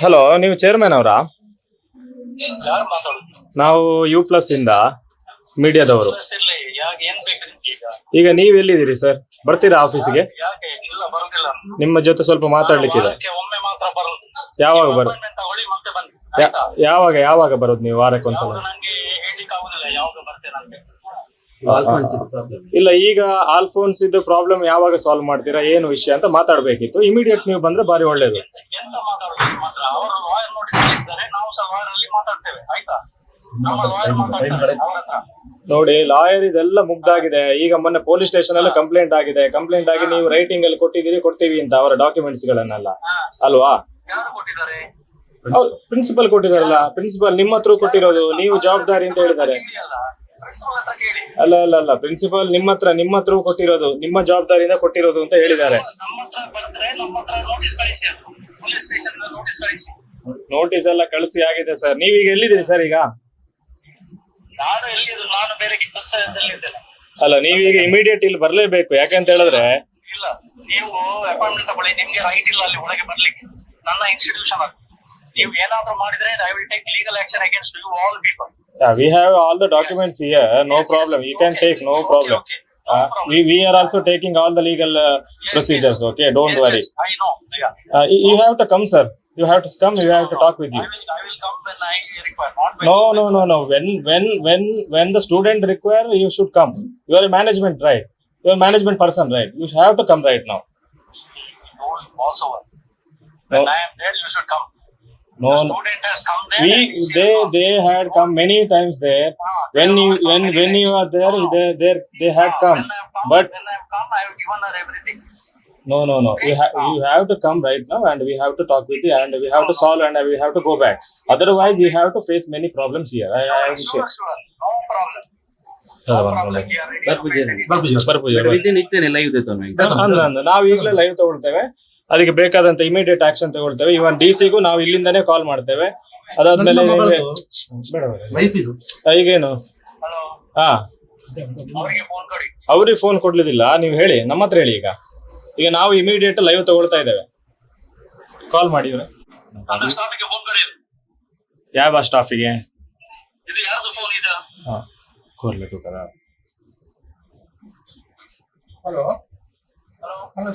Hello ನೀವು chairman ಅವರಾ? ನಾವು ಯು ಪ್ಲಸ್ ಇಂದ ಮೀಡಿಯಾದವರು. ಈಗ? ಈಗ ನೀವ್ ಎಲ್ಲಿದ್ದೀರಿ ಸರ್ ಬರ್ತೀರಾ ಆಫೀಸಿಗೆ ಯಾಕೆ? ಇಲ್ಲ ಬರುದಿಲ್ಲ. ನಿಮ್ಮ ಜೊತೆ ಸ್ವಲ್ಪ ಮಾತಾಡ್ಲಿಕ್ಕಿದೆ. ಯಾವಾಗ ಬರು? ಯಾವಾಗ ಯಾವಾಗ ಬರೋದು ನೀವು ವಾರಕ್ಕೊಂದ್ಸಲ ಇಲ್ಲ ಈಗ ಆಲ್ಫೋನ್ಸ್ ಇದ್ದ ಪ್ರಾಬ್ಲಮ್ ಯಾವಾಗ ಸಾಲ್ವ್ ಮಾಡ್ತೀರಾ ಏನು ವಿಷಯ ಅಂತ ಮಾತಾಡ್ಬೇಕಿತ್ತು. ಇಮಿಡಿಯೇಟ್ ನೀವು ಬಂದ್ರೆ ಬಾರಿ ಒಳ್ಳೇದು ಎಂತ- ಎಂತ ಮಾತಾಡುದು ನಿಮ್ಮ ಹತ್ರ ಅವರು ನಾವು ಸಹ ಅಲ್ಲಿ ಮಾತಾಡ್ತೇವೆ ಆಯ್ತಾ? ನಮ್ಮ ಲಾಯರ್ ಮಾತಾಡ್ತಾರೆ ಅವ್ರ ಹತ್ರ. ನೋಡಿ ಲಾಯರ್ ಇದೆಲ್ಲ ಮುಗ್ದಾಗಿದೆ. ಈಗ ಮೊನ್ನೆ ಪೊಲೀಸ್ ಸ್ಟೇಷನ್ ಎಲ್ಲ ಕಂಪ್ಲೇಂಟ್ ಆಗಿದೆ. ಕಂಪ್ಲೇಂಟ್ ಆಗಿ ನೀವು ರೈಟಿಂಗ್ ಅಲ್ಲಿ ಕೊಟ್ಟಿದ್ದೀರಿ ಕೊಡ್ತೀವಿ ಅಂತ ಅವರ ಡಾಕ್ಯುಮೆಂಟ್ಸ್ ಗಳನ್ನೆಲ್ಲ. ಅಲ್ವಾ? ಯಾರು ಕೊಟ್ಟಿದ್ದಾರೆ? ಪ್ರಿನ್ಸಿಪಲ್ ಕೊಟ್ಟಿದಾರಲ್ಲ ಪ್ರಿನ್ಸಿಪಲ್ ನಿಮ್ಮ ಹತ್ರ ಕೊಟ್ಟಿರೋದು ನೀವು ಜವಾಬ್ದಾರಿ ಅಂತ ಹೇಳಿದ್ದಾರೆ. ಅಲ್ಲ ಪ್ರಿನ್ಸಿಪಲ್ ಹತ್ರ ಕೇಳಿ. ಅಲ್ಲ ಅಲ್ಲ ಅಲ್ಲ ಪ್ರಿನ್ಸಿಪಲ್ ನಿಮ್ಮ ಹತ್ರ ನಿಮ್ಮ ಹತ್ರ ಕೊಟ್ಟಿರೋದು ನಿಮ್ಮ ಜವಾಬ್ದಾರಿಯಿಂದ ಕೊಟ್ಟಿರೋದು ಅಂತ ಹೇಳಿದ್ದಾರೆ. ನಮ್ಮ ಹತ್ರ ಬಂದ್ರೆ ನಮ್ಮ ಹತ್ರ ನೋಟಿಸ್ ಕಳಿಸಿ ಪೊಲೀಸ್ ಸ್ಟೇಷನ್ ನೋಟಿಸ್ ಕಳಿಸಿ. ನೋಟಿಸ್ ಎಲ್ಲ ಕಳಿಸಿ ಆಗಿದೆ ಸರ್ ನೀವೀಗ ಎಲ್ಲಿದ್ದೀರಿ ಸರ್ ಈಗ? ನಾನು ಎಲ್ಲಿದ್ದು ನಾನು ಬೇರೆ ಕೆಲಸದಲ್ಲಿದ್ದೇನೆ ಅಲ್ಲ ನೀವೀಗ ಇಮಿಡಿಯೇಟ್ ಇಲ್ಲಿ ಬರ್ಲೇಬೇಕು. ಯಾಕಂತ ಹೇಳಿದ್ರೆ ಇಲ್ಲ ನೀವು ಅಪಾಯಿಂಟ್ಮೆಂಟ್ ತಗೊಳ್ಳಿ. ನಿಮ್ಗೆ ರೈಟ್ ಇಲ್ಲ ಅಲ್ಲಿ ಒಳಗೆ ಬರ್ಲಿಕ್ಕೆ. ನನ್ನ ಇನ್ಸ್ಟಿಟ್ಯೂಷನ್ ಅದು. ನೀವು ಏನಾದ್ರೂ ಮಾಡಿದ್ರೆ I will take legal action against you all people we have all the documents here no problem you can take no problem we we are also taking all the legal procedures okay don't worry I know you have to come sir you you have to come. You have to talk with you. I will, come when I require. no, no, no, no. When, when, when, when the student require, you should come. You are a management, right? You are a management person, right? You have to come right now. Also, when no. I am there, you should come. No, the student has come there. We, they, they had no. come many times there. Ah, when you, when, when times. you are there, no, no. they, they, they had ah, come. When have come. But when I have come, I have given her everything. No, no, no. You have, you have to come right now, and we have to talk with you, and we have to solve, and we have to go back. Otherwise, we have to face many problems here. I, I am sure sure. sure no problem ಹೌದು, no ಹೌದು. problem we are ready to ಬರ್ಪೂಜೆ. face anything. ಬರ್ಪೂಜೆ, ಬರ್ಪೂಜೆ. ವಿದ್ಯೆ ನಿತ್ಯನೇ live ದೇತೋನು ಅಂದ ಅಂದ ನಾವು ಈಗಲೇ ಲೈವ್ ತಗೊಳ್ತೇವೆ ಅದಕ್ಕೆ ಬೇಕಾದಂತ ಇಮಿಡಿಯೇಟ್ ಆಕ್ಷನ್ ತಗೊಳ್ತೇವೆ ಇವನ್ ಡಿ ಸಿಗೂ ನಾವು ಇಲ್ಲಿಂದಾನೇ ಕಾಲ್ ಮಾಡ್ತೇವೆ ಅದಾದ್ಮೇಲೆ ನನ್ನ ನಿಮ್ಗೆ- ಬೇಡ, ಬೇಡ. ವೈಫ್ ಇದು ಈಗೇನು Hello ಹಾ ಅವರಿಗೆ ಫೋನ್ ಕೊಡಿ ಅವ್ರಿಗೆ ಫೋನ್ ಕೊಡ್ಲಿದಿಲ್ಲ ನೀವು ಹೇಳಿ ನಮ್ಮ ಹತ್ರ ಹೇಳಿ ಈಗ ಈಗ ನಾವು ಇಮಿಡಿಯೇಟ್ ಲೈವ್ ತಗೊಳ್ತಾ ಇದ್ದೇವೆ. ಕಾಲ್ ಮಾಡಿ ಯಾವ ಸ್ಟಾಫಿಗೆ ಹಲೋ ಹಲೋ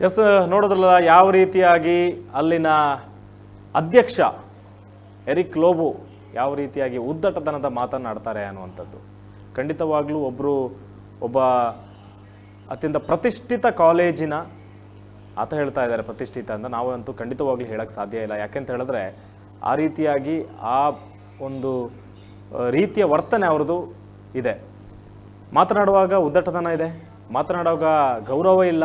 ಎಸ್ ನೋಡೋದ್ರಲ್ಲ ಯಾವ ರೀತಿಯಾಗಿ ಅಲ್ಲಿನ ಅಧ್ಯಕ್ಷ ಎರಿಕ್ ಲೋಬು ಯಾವ ರೀತಿಯಾಗಿ ಉದ್ದಟತನದ ಮಾತನಾಡ್ತಾರೆ ಅನ್ನುವಂಥದ್ದು. ಖಂಡಿತವಾಗ್ಲೂ ಒಬ್ಬರು ಒಬ್ಬ ಅತ್ಯಂತ ಪ್ರತಿಷ್ಠಿತ ಕಾಲೇಜಿನ ಆತ ಹೇಳ್ತಾ ಇದ್ದಾರೆ, ಪ್ರತಿಷ್ಠಿತ ಅಂತ. ನಾವಂತೂ ಖಂಡಿತವಾಗ್ಲೂ ಹೇಳಕ್ಕೆ ಸಾಧ್ಯ ಇಲ್ಲ. ಯಾಕೆಂತ ಹೇಳಿದ್ರೆ ಆ ರೀತಿಯಾಗಿ ಆ ಒಂದು ರೀತಿಯ ವರ್ತನೆ ಅವ್ರದ್ದು ಇದೆ. ಮಾತನಾಡುವಾಗ ಉದ್ದಟತನ ಇದೆ. ಮಾತನಾಡುವಾಗ ಗೌರವ ಇಲ್ಲ.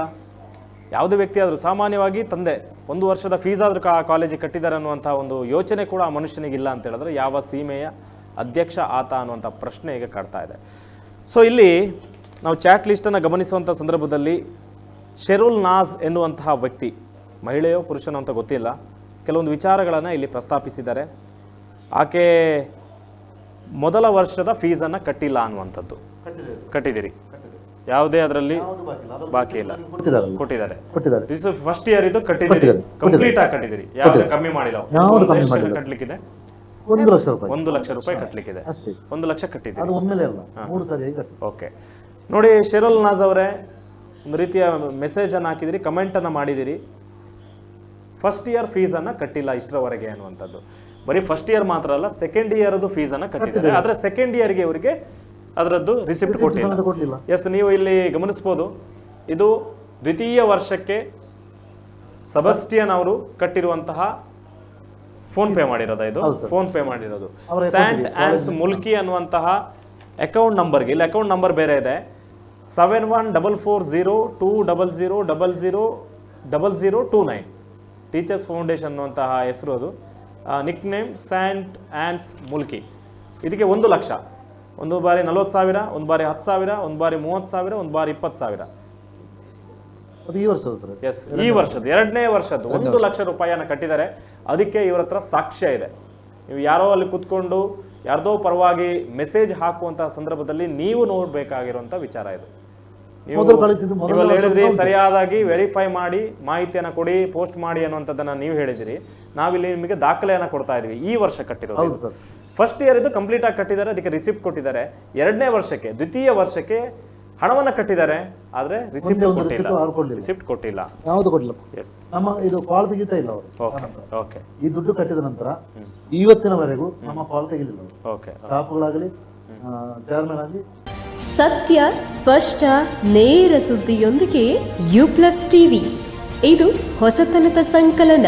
ಯಾವುದೇ ವ್ಯಕ್ತಿ ಆದರೂ ಸಾಮಾನ್ಯವಾಗಿ ತಂದೆ ಒಂದು ವರ್ಷದ ಫೀಸ್ ಆದರೂ ಕಾ ಕಾಲೇಜಿಗೆ ಕಟ್ಟಿದ್ದಾರೆ ಅನ್ನುವಂಥ ಒಂದು ಯೋಚನೆ ಕೂಡ ಆ ಮನುಷ್ಯನಿಗಿಲ್ಲ ಅಂತ ಹೇಳಿದ್ರೆ ಯಾವ ಸೀಮೆಯ ಅಧ್ಯಕ್ಷ ಆತ ಅನ್ನುವಂಥ ಪ್ರಶ್ನೆ ಈಗ ಕಾಡ್ತಾ ಇದೆ. ಸೊ ಇಲ್ಲಿ ನಾವು ಚಾಟ್ ಲಿಸ್ಟನ್ನು ಗಮನಿಸುವಂಥ ಸಂದರ್ಭದಲ್ಲಿ ಶೆರುಲ್ ನಾಜ್ ಎನ್ನುವಂತಹ ವ್ಯಕ್ತಿ ಮಹಿಳೆಯೋ ಪುರುಷನೋ ಅಂತ ಗೊತ್ತಿಲ್ಲ ಕೆಲವೊಂದು ವಿಚಾರಗಳನ್ನು ಇಲ್ಲಿ ಪ್ರಸ್ತಾಪಿಸಿದ್ದಾರೆ. ಆಕೆ ಮೊದಲ ವರ್ಷದ ಫೀಸನ್ನು ಕಟ್ಟಿಲ್ಲ ಅನ್ನುವಂಥದ್ದು. ಕಟ್ಟಿದ್ದೀರಿ. ಯಾವುದೇ ಅದರಲ್ಲಿ ಬಾಕಿ ಇಲ್ಲ. ಕೊಟ್ಟಿದ್ದಾರೆ. ಕೊಟ್ಟಿದ್ದಾರೆ. ಫಸ್ಟ್ ಇಯರ್ ಇದು ಕಟ್ಟಿದ್ದೀರಿ. ಕಂಪ್ಲೀಟ್ ಆಗಿ ಕಟ್ಟಿದ್ದೀರಿ. ಯಾವ್ದು ಕಮ್ಮಿ ಮಾಡಿಲ್ಲ. ಯಾವ್ದು ಕಮ್ಮಿ ಎಷ್ಟು ಮಾಡಿಲ್ಲ. ಕಟ್ಲಿಕ್ಕಿದೆ. ಒಂದು ಲಕ್ಷ ರೂಪಾಯಿ. ಒಂದು ಲಕ್ಷ ರೂಪಾಯಿ ಕಟ್ಲಿಕ್ಕಿದೆ. ಅಷ್ಟೇ. ಒಂದು ಲಕ್ಷ ಕಟ್ಟಿದ್ದೀರಿ. ಅದು ಒಮ್ಮೆಲೆ ಅಲ್ಲ. ಮೂರು ಸಾರಿ ಕಟ್ಟಿ ಓಕೆ. ನೋಡಿ ಶೆರಲ್ ನಾಜ್ ಅವರೇ ಒಂದು ರೀತಿಯ ಮೆಸೇಜ್ ಅನ್ನು ಹಾಕಿದಿರಿ ಕಮೆಂಟನ್ನು ಮಾಡಿದಿರಿ. ಫಸ್ಟ್ ಇಯರ್ ಫೀಸ್ ಅನ್ನ ಕಟ್ಟಿಲ್ಲ ಇಷ್ಟರವರೆಗೆ ಅನ್ನುವಂಥದ್ದು. ಬರೀ ಫಸ್ಟ್ ಇಯರ್ ಮಾತ್ರ ಅಲ್ಲ ಸೆಕೆಂಡ್ ಇಯರ್ದು ಅನ್ನ ಕಟ್ಟಿದ್ದಾರೆ. ಆದ್ರೆ ಸೆಕೆಂಡ್ ಇಯರ್ಗೆ ಇವರಿಗೆ ಅದರದ್ದು ರಿಸಿಪ್ಟ್ ಕೊಟ್ಟಿಲ್ಲ. ಎಸ್ ನೀವು ಇಲ್ಲಿ ಗಮನಿಸ್ಬೋದು ಇದು ದ್ವಿತೀಯ ವರ್ಷಕ್ಕೆ ಸಬಸ್ಟಿಯನ್ ಅವರು ಕಟ್ಟಿರುವಂತಹ ಫೋನ್ ಪೇ ಮಾಡಿರೋದ ಇದು? ಫೋನ್ ಪೇ ಮಾಡಿರೋದು. ಸ್ಯಾಂಟ್ ಆ್ಯಂಡ್ಸ್ ಮುಲ್ಕಿ ಅನ್ನುವಂತಹ ಅಕೌಂಟ್ ನಂಬರ್ಗೆ ಇಲ್ಲಿ ಅಕೌಂಟ್ ನಂಬರ್ ಬೇರೆ ಇದೆ. Seven one double four zero two double zero double zero double zero two nine teachers foundation ಅನ್ನುವಂತಹ ಹೆಸರು ಅದು. Nick name Saint Ann's Mulki ಇದಕ್ಕೆ ಒಂದು ಲಕ್ಷ. ಒಂದು ಬಾರಿ ನಲ್ವತ್ತು ಸಾವಿರ ಒಂದು ಬಾರಿ ಹತ್ತು ಸಾವಿರ ಒಂದು ಬಾರಿ ಮೂವತ್ತು ಸಾವಿರ ಒಂದು ಬಾರಿ ಇಪ್ಪತ್ತು ಸಾವಿರ. ಅದು ಈ ವರ್ಷದ ಸರ್. ಎಸ್ ಈ ವರ್ಷದ ಎರಡನೇ ವರ್ಷದ್ದು. ಒಂದು ಲಕ್ಷ ರೂಪಾಯಿಯನ್ನು ಕಟ್ಟಿದ್ದಾರೆ. ಅದಕ್ಕೆ ಇವ್ರ ಹತ್ರ ಸಾಕ್ಷ್ಯ ಇದೆ. ನೀವು ಯಾರೋ ಅಲ್ಲಿ ಕುತ್ಕೊಂಡು ಯಾರ್ದೋ ಪರವಾಗಿ ಮೆಸೇಜ್ ಹಾಕುವಂತಹ ಸಂದರ್ಭದಲ್ಲಿ ನೀವು ನೋಡಬೇಕಾಗಿರುವಂಥ ವಿಚಾರ ಇದು. ನೀವು ಹೇಳಿದ್ರಿ ಸರಿಯಾದಾಗಿ ವೆರಿಫೈ ಮಾಡಿ ಮಾಹಿತಿಯನ್ನು ಕೊಡಿ ಪೋಸ್ಟ್ ಮಾಡಿ ಅನ್ನುವಂಥದ್ದನ್ನ ನೀವು ಹೇಳಿದಿರಿ. ನಾವಿಲ್ಲಿ ನಿಮಗೆ ದಾಖಲೆಯನ್ನು ಕೊಡ್ತಾ ಇದೀವಿ. ಈ ವರ್ಷ ಕಟ್ಟಿರೋದು ಸರ್. ಫಸ್ಟ್ ಇಯರ್ ಇದು ಕಂಪ್ಲೀಟ್ ಆಗಿ ಕಟ್ಟಿದ್ದಾರೆ ಅದಕ್ಕೆ ರಿಸಿಪ್ಟ್ ಕೊಟ್ಟಿದ್ದಾರೆ. ಎರಡನೇ ವರ್ಷಕ್ಕೆ ದ್ವಿತೀಯ ವರ್ಷಕ್ಕೆ ಹಣವನ್ನ ಕಟ್ಟಿದ್ದಾರೆ ಆದ್ರೆ ರಿಸಿಪ್ಟ್ ಕೊಟ್ಟಿಲ್ಲ. ರಿಸಿಪ್ಟ್ ಕೊಟ್ಟಿಲ್ಲ. ಯಾವುದು ಎಸ್ ನಮ್ಮ ಇದು ಕಾಲ್ ತೆಗಿತಾ ಇಲ್ಲ ಅವರು. ಓಕೆ ಓಕೆ ಈ ದುಡ್ಡು ಕಟ್ಟಿದ ನಂತರ ಇವತ್ತಿನವರೆಗೂ ನಮ್ಮ ಕಾಲ್ ತೆಗಿಲಿಲ್ಲ ಓಕೆ ಸ್ಟಾಫ್ಗಳಾಗಲಿ ಚೇರ್ಮನ್ ಆಗಲಿ. ಸತ್ಯ ಸ್ಪಷ್ಟ ನೇರ ಸುದ್ದಿಯೊಂದಿಗೆ ಯು ಪ್ಲಸ್ ಟಿವಿ ಇದು ಹೊಸತನದ ಸಂಕಲನ.